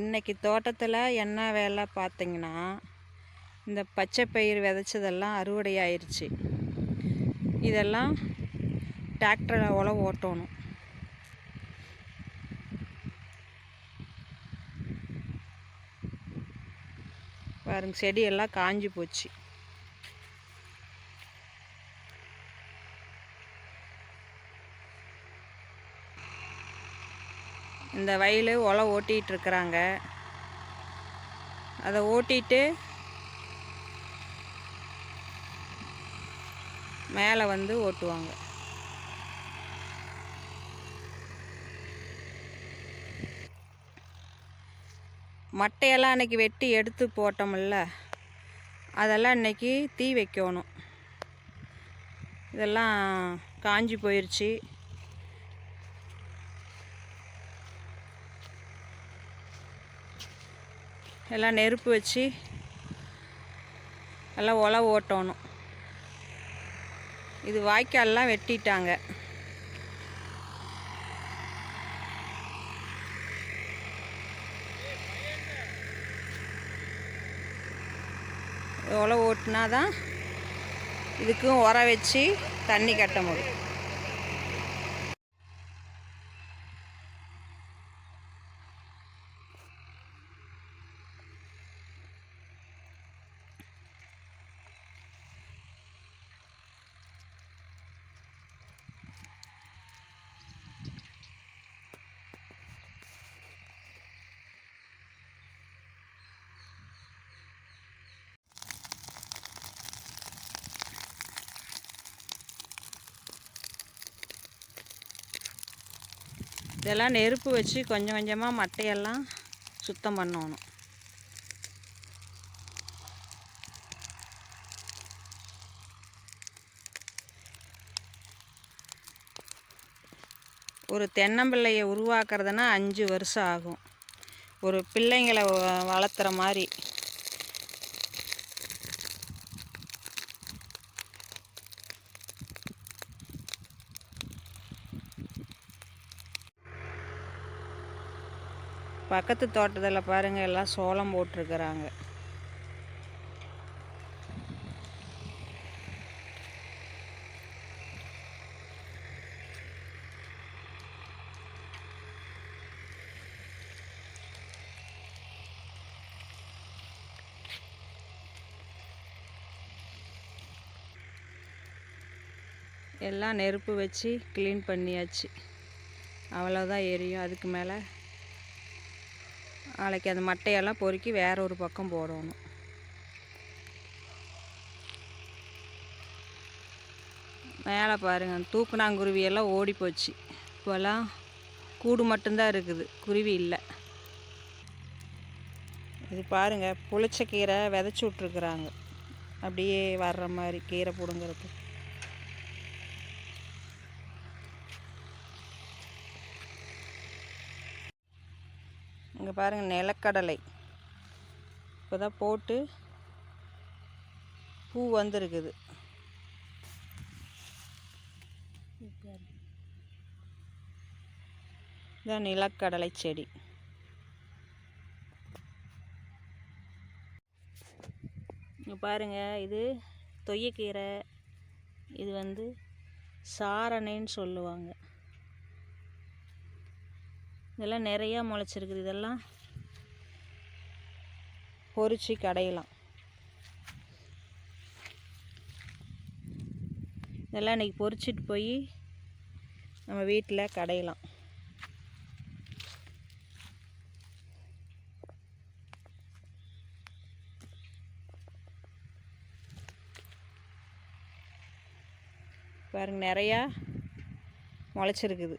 இன்றைக்கி தோட்டத்தில் என்ன வேலை பார்த்திங்கன்னா இந்த பச்சை பயிர் விதைச்சதெல்லாம் அறுவடை ஆயிடுச்சு இதெல்லாம் டிராக்டரில் உழவு ஓட்டணும். பாருங்க செடியெல்லாம் காஞ்சி போச்சு. இந்த வயல் ஒலை ஓட்டிகிட்டு இருக்கிறாங்க அதை ஓட்டிட்டு மேலே வந்து ஓட்டுவாங்க. மட்டையெல்லாம் அன்னைக்கு வெட்டி எடுத்து போட்டோம்ல அதெல்லாம் இன்னைக்கு தீ வைக்கணும். இதெல்லாம் காஞ்சி போயிடுச்சு எல்லாம் நெருப்பு வச்சு எல்லாம் உழவு ஓட்டணும். இது வாய்க்கால்லாம் வெட்டிட்டாங்க. உழவு ஓட்டினா தான் இதுக்கும் உரம் வச்சு தண்ணி கட்ட முடியும். இதெல்லாம் நெருப்பு வச்சு கொஞ்சம் கொஞ்சமாக மட்டையெல்லாம் சுத்தம் பண்ணணும். ஒரு தென்னம்பிள்ளையை உருவாக்குறதுனா அஞ்சு வருஷம் ஆகும். ஒரு பிள்ளைங்களை வ- வளர்த்துற மாதிரி. பக்கத்து தோட்டத்தில் பாருங்கள் எல்லாம் சோளம் போட்டிருக்கிறாங்க. எல்லாம் நெருப்பு வச்சு க்ளீன் பண்ணியாச்சு. அவ்வளோதான் எரியும். அதுக்கு மேலே நாளைக்கு அந்த மட்டையெல்லாம் பொறுக்கி வேற ஒரு பக்கம் போடணும். மேலே பாருங்க தூக்குனாங்குருவியெல்லாம் தூக்குனாங்குருவி எல்லாம் ஓடி போச்சு. இப்போல்லாம் கூடு மட்டும்தான் இருக்குது குருவி இல்லை. இது பாருங்க புளிச்ச கீரை விதைச்சி விட்ருக்குறாங்க அப்படியே வர்ற மாதிரி கீரை பிடுங்கிறதுக்கு. இங்கே பாருங்கள் நிலக்கடலை. இப்போ தான் போட்டு பூ வந்திருக்குது. இதான் நிலக்கடலை செடி. இங்கே பாருங்க இது தொய்யக்கீரை. இது வந்து சாரணைன்னு சொல்லுவாங்க. இதெல்லாம் நிறையா முளைச்சிருக்குது. இதெல்லாம் பொறிச்சு கடையலாம். இதெல்லாம் இன்றைக்கி பொறிச்சிட்டு போய் நம்ம வீட்டில் கடையலாம். பாருங்க நிறையா முளைச்சிருக்குது.